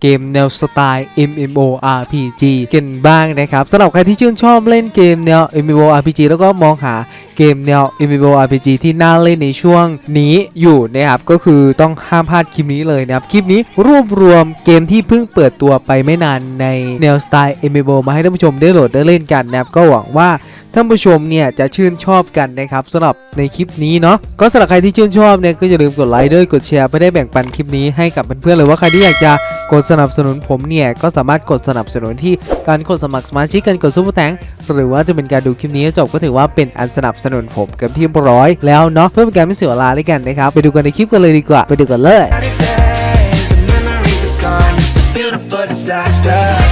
เกมแนวสไตล์ MMORPG กันบ้างนะครับสำหรับใครที่ชื่นชอบเล่นเกมแนว MMORPG แล้วก็มองหาเกมแนว MMORPG ที่น่าเล่นในช่วงนี้อยู่นะครับก็คือต้องห้ามพลาดคลิปนี้เลยนะครับ คลิปนี้รวบรวมเกมที่เพิ่งเปิดตัวไปไม่นานในแนวสไตล์ MMO มาให้ท่านผู้ชมได้โหลดได้เล่นกันนะครับก็หวังว่าท่านผู้ชมเนี่ยจะชื่นชอบกันนะครับสำหรับในคลิปนี้เนาะก็สำหรับใครที่ชื่นชอบเนี่ยก็อย่าลืมกดไลค์ด้วยกดแชร์ไปได้แบ่งปันคลิปนี้ให้กับเพื่อนๆเลยว่าใครที่อยากจะ กดสนับสนุนผมเนี่ย ก็สามารถกดสนับสนุนที่การกดสมัครสมาชิกการกดซุปเปอร์แตงหรือว่าจะเป็นการดูคลิปนี้จบก็ถือว่าเป็นอันสนับสนุนผมเกับที่ร้อยแล้วเนาะเพื่อเป็นการไม่เสียเวลาเลยกันนะครับไปดูกันในคลิปกันเลยดีกว่าไปดูกันเลย days,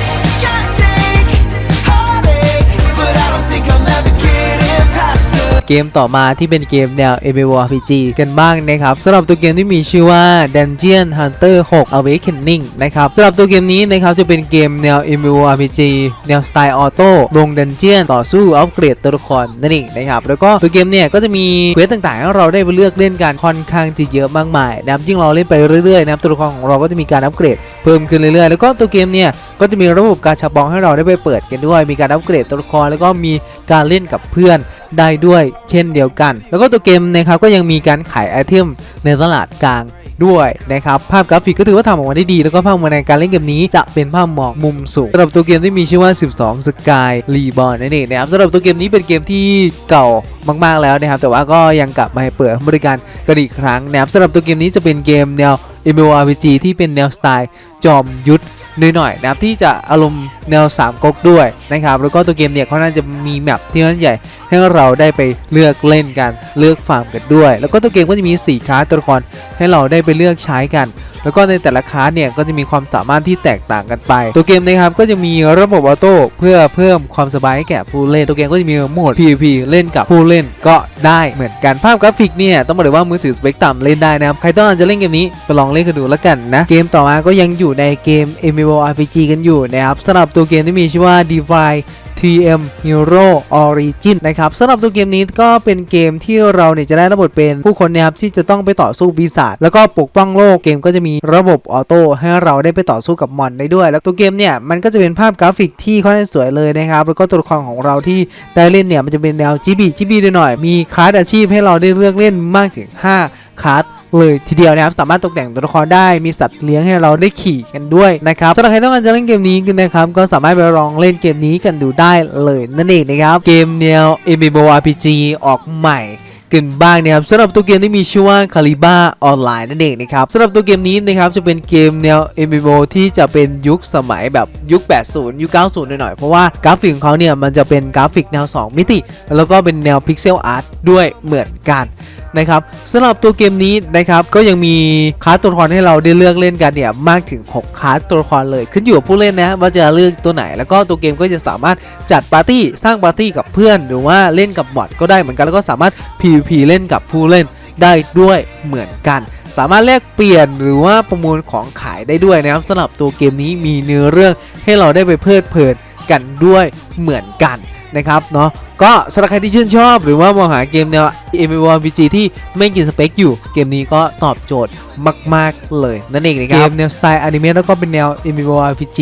เกมต่อมาที่เป็นเกมแนว MMORPG กันบ้างนะครับสำหรับตัวเกมที่มีชื่อว่า Dungeon Hunter 6 Awakening นะครับสำหรับตัวเกมนี้นะครับจะเป็นเกมแนว MMORPG แนวสไตล์ออโต้ลงดันเจียนต่อสู้อัปเกรดตัวละครนั่นเองนะครับแล้วก็ตัวเกมเนี่ยก็จะมีเควสต่างๆให้เราได้ไปเลือกเล่นกันค่อนข้างจะเยอะมากมายนะครับยิ่งเราเล่นไปเรื่อยๆนะครับตัวละครของเราก็จะมีการอัปเกรดเพิ่มขึ้นเรื่อยๆ แล้วก็ตัวเกมเนี่ยก็จะมีระบบการชาบองให้เราได้ไปเปิดกันด้วย มีการอัปเกรดตัวละครแล้วก็มีการเล่นกับเพื่อน ได้ด้วยเช่นเดียวกัน แล้วก็ตัวเกมนะครับก็ยังมีการขายไอเทมในตลาดกลางด้วยนะครับภาพกราฟิกก็ถือว่าทำออกมาได้ดี แล้วก็ภาพมวลในการเล่นเกมนี้จะเป็นภาพหมอกมุมสูงสำหรับตัวเกมที่มีชื่อว่า 12 Sky Reborn นั่นเองนะครับสำหรับตัวเกมนี้เป็นเกมที่เก่ามาก ๆแล้วนะครับแต่ว่าก็ยังกลับมาเปิดบริการกันอีกครั้งนะครับสำหรับตัวเกมนี้จะเป็นเกมแนว MMORPG ที่เป็นแนวสไตล์จอมยุทธ หน่อยๆนะครับที่จะอารมณ์แนว3ก๊กด้วยนะครับแล้วก็ตัวเกมเนี่ยเขาน่าจะมีแมปที่มันใหญ่ให้เราได้ไปเลือกเล่นกันเลือกฟาร์มกันด้วย แล้วก็ตัวเกมก็จะมี4คลาสตัวละครให้เราได้ไปเลือกใช้กัน แล้วก็ในแต่ละคลาสเนี่ยก็จะมีความสามารถที่แตกต่างกันไป ตัวเกมนะครับก็จะมีระบบออโต้เพื่อเพิ่มความสบายให้แก่ผู้เล่น ตัวเกมก็จะมีโหมด PVP เล่นกับผู้เล่นก็ได้เหมือนกันภาพกราฟิกเนี่ยต้องบอกเลยว่ามือถือสเปคต่ำเล่นได้นะครับใครต้องการจะเล่นเกมนี้ไปลองเล่นกันดูแล้วกันนะเกมต่อมาก็ยังอยู่ในเกม MMORPG กันอยู่นะครับสำหรับตัวเกมที่มีชื่อว่า Divine TM Hero Origin นะครับสำหรับตัวเกมนี้ก็เป็นเกมที่เราเนี่ยจะได้รับบทเป็นผู้คนนะครับที่จะต้องไปต่อสู้ปีศาจแล้วก็ปกป้องโลกเกมก็จะมีระบบออโต้ให้เราได้ไปต่อสู้กับมอนได้ด้วย แล้วตัวเกมเนี่ยมันก็จะเป็นภาพกราฟิกที่ค่อนข้างสวยเลยนะครับแล้วก็ตัวละครของเราที่ได้เล่นเนี่ยมันจะเป็นแนวจิบีจิบีหน่อยมีคลาสอาชีพให้เราได้เลือกเล่นมากถึง 5คลาส เลยทีเดียวนะครับสามารถตกแต่งตัวละครได้มีสัตว์เลี้ยงให้เราได้ขี่กันด้วยนะครับสำหรับใครต้องการจะเล่นเกมนี้กันนะครับก็สามารถไปลองเล่นเกมนี้กันดูได้เลยนั่นเองนะครับเกมแนว MMORPG ออกใหม่กันบ้างนะครับสำหรับตัวเกมที่มีชื่อว่า c a l i b a Online นั่นเองนะครับสำหรับตัวเกมนี้นะครับจะเป็นเกมแนว MMO ที่จะเป็นยุคสมัยแบบยุค 80 ยุค 90 หน่อยๆ เพราะว่ากราฟิกของเขาเนี่ยมันจะเป็นกราฟิกแนว 2 มิติ แล้วก็เป็นแนวพิกเซลอาร์ตด้วยเหมือนกัน นะครับสำหรับตัวเกมนี้นะครับก็ยังมีคลาสตัวละครให้เราได้เลือกเล่นกันเนี่ยมากถึง 6คลาสตัวละครเลย ขึ้นอยู่กับผู้เล่นนะว่าจะเลือกตัวไหน แล้วก็ตัวเกมก็จะสามารถจัดปาร์ตี้สร้างปาร์ตี้กับเพื่อน หรือว่าเล่นกับบอทก็ได้เหมือนกันแล้วก็สามารถ PVP เล่นกับผู้เล่นได้ด้วยเหมือนกันสามารถแลกเปลี่ยนหรือว่าประมูลของขายได้ด้วยนะครับสำหรับตัวเกมนี้มีเนื้อเรื่องให้เราได้ไปเพลิดเพลินกันด้วยเหมือนกัน นะครับเนาะก็สำหรับใครที่ชื่นชอบ หรือว่ามองหาเกมแนว MMORPG ที่ไม่กินสเปคอยู่ เกมนี้ก็ตอบโจทย์มาก ๆ เลยนั่นเองนะครับ เกมแนวสไตล์อนิเมะแล้วก็เป็นแนว MMORPG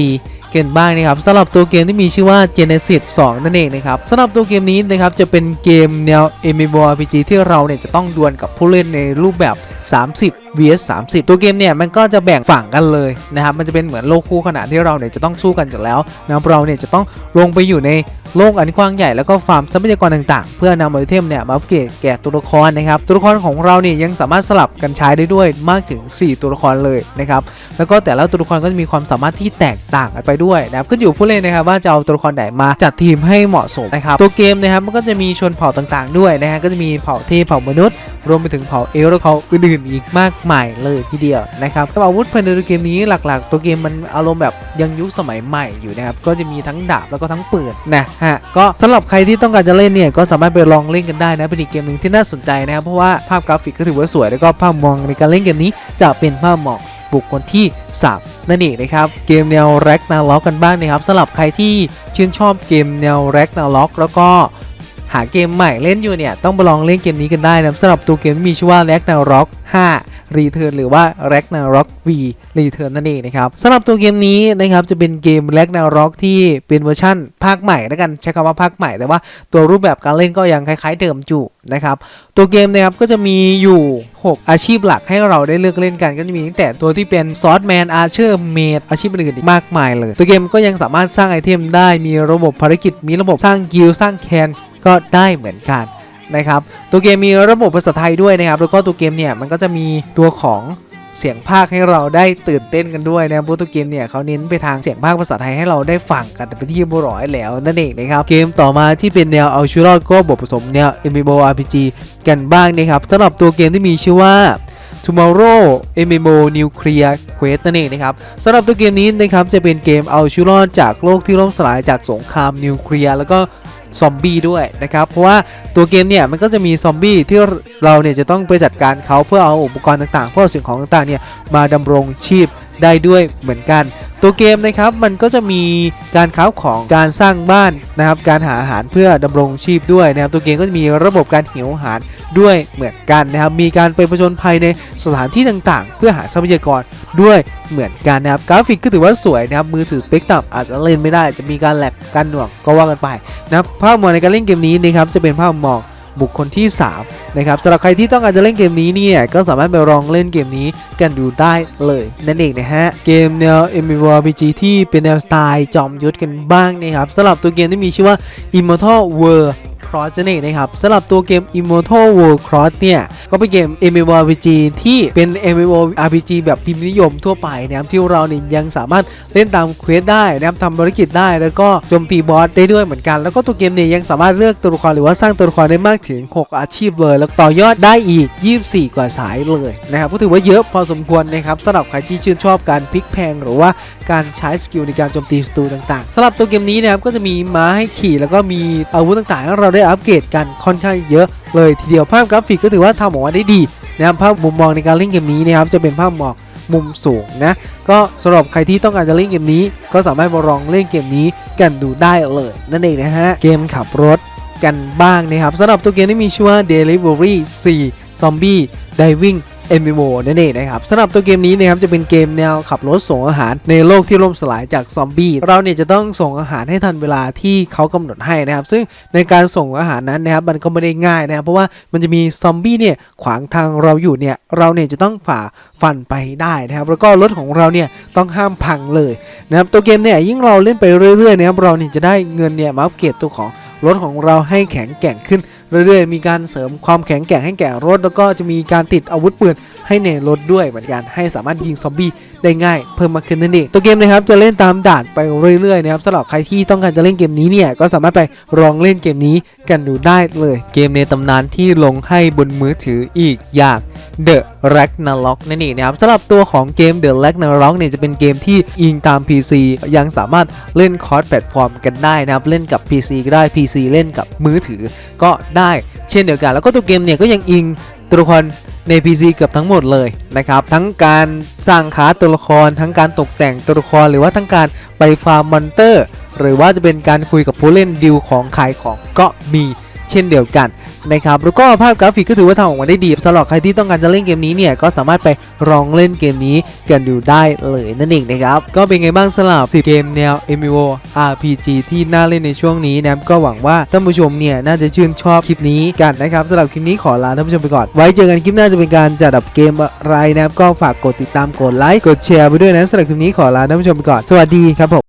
กันบ้างนะครับสำหรับตัวเกมที่มีชื่อว่า Genesis 2 นั่นเองนะครับสำหรับตัวเกมนี้นะครับจะเป็นเกมแนว MMORPG ที่เราเนี่ยจะต้องดวลกับผู้เล่นในรูปแบบ 30 vs 30 ตัวเกมเนี่ยมันก็จะแบ่งฝั่งกันเลยนะครับมันจะเป็นเหมือนโลกคู่ขนานที่เราเนี่ยจะต้องสู้กันอยู่แล้วนะรเราเนี่ยจะต้องลงไปอยู่ใน โลกอันกว้างใหญ่แล้วก็ฟาร์มทรัพยากรต่างๆ เพื่อนำไอเทมเนี่ยมาอัปเกรดแก่ตัวละครนะครับ ตัวละครของเราเนี่ยยังสามารถสลับกันใช้ได้ด้วยมากถึง 4 ตัวละครเลยนะครับ แล้วก็แต่ละตัวละครก็จะมีความสามารถที่แตกต่างกันไปด้วยนะครับขึ้นอยู่ผู้เล่นนะครับว่าจะเอาตัวละครไหนมาจัดทีมให้เหมาะสมนะครับ ตัวเกมนะครับมันก็จะมีชนเผ่าต่างๆ ด้วยนะฮะก็จะมีเผ่าเทพเผ่ามนุษย์ รวมไปถึงเผ่าเอลและเผ่าอื่นๆอีกมากมายเลยทีเดียวนะครับสำหรับอาวุธภายในเกมนี้หลักๆ ตัวเกมมันอารมณ์แบบยังยุคสมัยใหม่อยู่นะครับก็จะมีทั้งดาบแล้วก็ทั้งปืนนะฮะก็สำหรับใครที่ต้องการจะเล่นเนี่ยก็สามารถไปลองเล่นกันได้นะเป็นอีกเกมหนึ่งที่น่าสนใจนะครับเพราะว่าภาพกราฟิกก็ถือว่าสวยแล้วก็ภาพมองในการเล่นเกมนี้จะเป็นภาพมองบุคคลที่ 3 นั่นเองนะครับเกมแนวแร็กนาล็อกกันบ้างนะครับสำหรับใครที่ชื่นชอบเกมแนวแร็กนาล็อกแล้วก็าเกมใหม่เล่นอยู่เนี่ย ต้องไปลองเล่นเกมนี้กันได้นะสำหรับตัวเกมที่มีชื่อว่า Ragnarok 5 Return หรือว่า Ragnarok V Return นั่นเองนะครับสำหรับตัวเกมนี้นะครับจะเป็นเกม Ragnarok ที่เป็นเวอร์ชั่นภาคใหม่แล้วกันใช้คำว่าภาคใหม่แต่ว่าตัวรูปแบบการเล่นก็ยังคล้ายๆเดิมจุนะครับตัวเกมนะครับก็จะมีอยู่ 6 อาชีพหลักให้เราได้เลือกเล่นกันก็จะมีตั้งแต่ตัวที่เป็นซอสแมนอาร์เชอร์เมดอาชีพอื่นๆอีกมากมายเลย ตัวเกมก็ยังสามารถสร้างไอเทมได้มีระบบภารกิจมีระบบสร้างกิลสร้างแคน ก็ได้เหมือนกันนะครับ ตัวเกมมีระบบภาษาไทยด้วยนะครับ แล้วก็ตัวเกมเนี่ยมันก็จะมีตัวของเสียงภาคให้เราได้ตื่นเต้นกันด้วยนะครับเพรตัวเกมเนี่ยเขาเน้นไปทางเสียงภาคภาษาไทยให้เราได้ฟังกันเป็นที่เรียบร้อยแล้วนั่นเองนะครับ เกมต่อมาที่เป็นแนวเอาชีวิตรอดก็บทผสมแนว MMORPG กันบ้างนะครับสำหรับตัวเกมที่มีชื่อว่า Tomorrow MMO Nuclear Quest นั่นเองนะครับสำหรับตัวเกมนี้นะครับจะเป็นเกมเอาชีวิตรอดจากโลกที่ล่มสลายจากสงครามนิวเคลียร์แล้วก็ ซอมบี้ด้วยนะครับ เพราะว่าตัวเกมเนี่ยมันก็จะมีซอมบี้ที่เราเนี่ยจะต้องไปจัดการเขาเพื่อเอาอุปกรณ์ต่างๆ เพื่อเอาสิ่งของต่างๆเนี่ยมาดำรงชีพได้ด้วยเหมือนกัน ตัวเกมนะครับมันก็จะมีการค้าของการสร้างบ้านนะครับการหาอาหารเพื่อดำรงชีพด้วยนะครับตัวเกมก็จะมีระบบการหิวอาหารด้วยเหมือนกันนะครับมีการไปผจญภัยในสถานที่ต่างๆ เพื่อหาทรัพยากรด้วยเหมือนกันนะครับกราฟิกก็ถือว่าสวยนะครับมือถือเปกต่ำอาจจะเล่นไม่ได้จะมีการแหลกการหน่วงก็ว่ากันไปนะครับภาพมองในการเล่นเกมนี้นะครับจะเป็นภาพมอง บุคคลที่ 3 นะครับสำหรับใครที่ต้องการจะเล่นเกมนี้เนี่ย ก็สามารถไปลองเล่นเกมนี้กันดูได้เลยนั่นเองนะฮะ เกมแนว MMORPG ที่เป็นแนวสไตล์จอมยุทธกันบ้างนะครับสำหรับตัวเกมที่มีชื่อว่า Immortal World Cross นั่นเองนะครับสำหรับตัวเกม Immortal World Cross เนี่ย ก็เป็นเกม MMORPG ที่เป็น MMORPG แบบพิมพ์นิยมทั่วไปนะครับที่เราเนี่ยยังสามารถเล่นตามเควสได้นะครับทำภารกิจได้แล้วก็โจมตีบอสได้ด้วยเหมือนกัน แล้วก็ตัวเกมเนี่ยยังสามารถเลือกตัวละครหรือว่าสร้างตัวละครได้มากถึง 6 อาชีพเลย แล้วต่อยอดได้อีก 24 กว่าสายเลยนะครับก็ถือว่าเยอะพอสมควรนะครับสำหรับใครที่ชื่นชอบการพลิกแพงหรือว่า การใช้สกิลในการโจมตีศัตรูต่างๆสำหรับตัวเกมนี้นะครับก็จะมีม้าให้ขี่แล้วก็มีอาวุธต่างๆให้เราได้อัปเกรดกันค่อนข้างเยอะเลยทีเดียวภาพกราฟิกก็ถือว่าทำออกมาได้ดีนะครับภาพมุมมองในการเล่นเกมนี้นะครับจะเป็นภาพมองมุมสูงนะ ก็สำหรับใครที่ต้องการจะเล่นเกมนี้ ก็สามารถมาลองเล่นเกมนี้กันดูได้เลย นั่นเองนะฮะ เกมขับรถกันบ้างนะครับสำหรับตัวเกมที่มีชื่อว่า Delivery 4 Zombie Diving MMO นั่นเองนะครับสำหรับตัวเกมนี้นะครับจะเป็นเกมแนวขับรถส่งอาหารในโลกที่ล่มสลายจากซอมบี้เราเนี่ยจะต้องส่งอาหารให้ทันเวลาที่เขากำหนดให้นะครับ ซึ่งในการส่งอาหารนั้นนะครับมันก็ไม่ได้ง่ายนะครับเพราะว่ามันจะมีซอมบี้เนี่ยขวางทางเราอยู่เนี่ยเราเนี่ยจะต้องฝ่าฟันไปได้นะครับแล้วก็รถของเราเนี่ยต้องห้ามพังเลยนะครับตัวเกมเนี่ยยิ่งเราเล่นไปเรื่อยๆนะครับเราเนี่ยจะได้เงินเนี่ยมาอัปเกรดตัวของ รถของเราให้แข็งแกร่งขึ้นเรื่อยๆ มีการเสริมความแข็งแกร่งให้แก่รถ แล้วก็จะมีการติดอาวุธปืน ให้ในรถด้วยเหมือนกันให้สามารถยิงซอมบี้ได้ง่ายเพิ่มมากขึ้นนั่นเองตัวเกมนะครับจะเล่นตามด่านไปเรื่อยๆนะครับสำหรับใครที่ต้องการจะเล่นเกมนี้เนี่ยก็สามารถไปลองเล่นเกมนี้กันดูได้เลย เกมในตำนานที่ลงให้บนมือถืออีกอย่าง The Ragnarok นั่นเองนะครับสำหรับตัวของเกม The Ragnarok เนี่ยจะเป็นเกมที่อิงตาม PC ยังสามารถเล่นคอร์สแพลตฟอร์มกันได้นะครับเล่นกับ PC ก็ได้ PC เล่นกับมือถือก็ได้เช่นเดียวกัน แล้วก็ตัวเกมเนี่ยก็ยังอิง ตัวละครใน PC เกือบทั้งหมดเลยนะครับ ทั้งการสร้างขาตัวละคร ทั้งการตกแต่งตัวละคร หรือว่าทั้งการไปฟาร์มมอนเตอร์ หรือว่าจะเป็นการคุยกับผู้เล่นดิวของขายของก็มี เช่นเดียวกันนะครับแล้วก็ภาพกราฟิกก็ถือว่าทำออกมาได้ดีสำหรับใครที่ต้องการจะเล่นเกมนี้เนี่ยก็สามารถไปลองเล่นเกมนี้กันดูได้เลยนั่นเองนะครับก็เป็นไงบ้างสำหรับ 10 เกมแนว MMO RPG ที่น่าเล่นในช่วงนี้นะครับก็หวังว่าท่านผู้ชมเนี่ยน่าจะชื่นชอบคลิปนี้กันนะครับสำหรับคลิปนี้ขอลาท่านผู้ชมไปก่อนไว้เจอกันคลิปหน้าจะเป็นการจัดอับเกมอะไรนะครับก็ฝากกดติดตามกดไลค์กดแชร์ไปด้วยนะสำหรับคลิปนี้ขอลาท่านผู้ชมไปก่อนสวัสดีครับผม